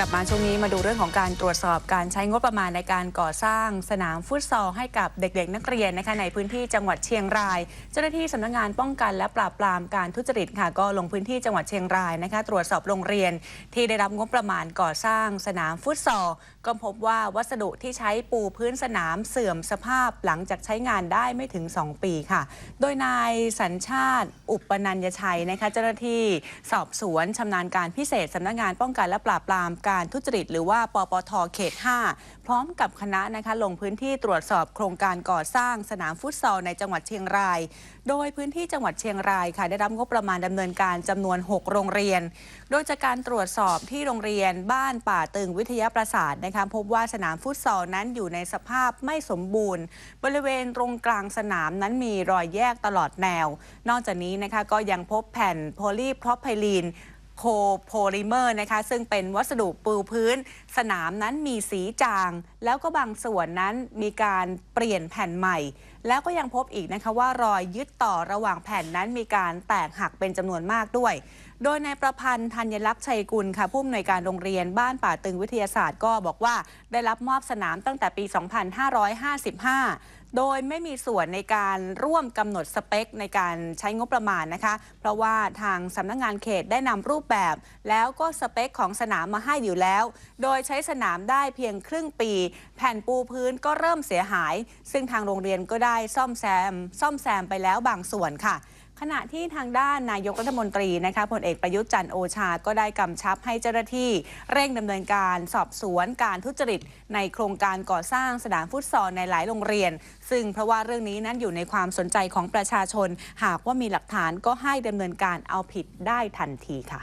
กลับมาช่วงนี้มาดูเรื่องของการตรวจสอบการใช้งบประมาณในการก่อสร้างสนามฟุตซอลให้กับเด็กๆ นักเรียนนะคะในพื้นที่จังหวัดเชียงราย เจ้าหน้าที่สำนักงานป้องกันและปราบปรามการทุจริตค่ะ ก็ลงพื้นที่จังหวัดเชียงรายนะคะตรวจสอบโรงเรียนที่ได้รับงบประมาณก่อสร้างสนามฟุตซอลก็พบว่าวัสดุที่ใช้ปูพื้นสนามเสื่อมสภาพหลังจากใช้งานได้ไม่ถึง 2 ปีค่ะ โดยนายสัญชาติ อุปนัญญชัยนะคะเจ้าหน้าที่สอบสวนชำนาญการพิเศษสำนักงานป้องกันและปราบปรามการทุจริต หรือว่าปปทเขต 5 พร้อมกับคณะนะคะลงพื้นที่ตรวจสอบโครงการก่อสร้างสนามฟุตซอลในจังหวัดเชียงราย โดยพื้นที่จังหวัดเชียงรายค่ะได้รับงบประมาณดำเนินการจำนวน 6 โรงเรียน โดยจากการตรวจสอบที่โรงเรียนบ้านป่าตึงวิทยาประสาทนะคะพบว่าสนามฟุตซอลนั้นอยู่ในสภาพไม่สมบูรณ์ บริเวณตรงกลางสนามนั้นมีรอยแยกตลอดแนว นอกจากนี้นะคะก็ยังพบแผ่นโพลีพรอพไพลีน โคโพลิเมอร์นะคะ ซึ่งเป็นวัสดุปูพื้น สนามนั้นมีสีจาง แล้วก็บางส่วนนั้นมีการเปลี่ยนแผ่นใหม่ แล้วก็ยังพบอีกนะคะว่ารอยยึดต่อระหว่างแผ่นนั้นมีการแตกหักเป็นจำนวนมากด้วย โดยในายประพันธ์ธัญลักษณ์ชัยกุลค่ะผู้อำนวยการโรงเรียนบ้านป่าตึงวิทยาศาสตร์ก็บอกว่าได้รับมอบสนามตั้งแต่ปี 2555 โดยไม่มีส่วนในการร่วมกำหนดสเปคในการใช้งบประมาณนะคะ เพราะว่าทางสำนักงงานเขตได้นำรูปแบบ แล้วก็สเปคของสนามมาให้อยู่แล้ว โดยใช้สนามได้เพียงครึ่งปี แผ่นปูพื้นก็เริ่มเสียหาย ซึ่งทางโรงเรียนก็ได้ซ่อมแซม ซ่อมแซมไปแล้วบางส่วนค่ะ ขณะที่ทางด้านนายกรัฐมนตรีนะคะพลเอกประยุทธ์จันโอชา ก็ได้กำชับให้เจ้าหน้าที่เร่งดำเนินการสอบสวนการทุจริต ในโครงการก่อสร้างสนามฟุตซอลในหลายโรงเรียน ซึ่งเพราะว่าเรื่องนี้นั้นอยู่ในความสนใจของประชาชน หากว่ามีหลักฐานก็ให้ดำเนินการเอาผิดได้ทันทีค่ะ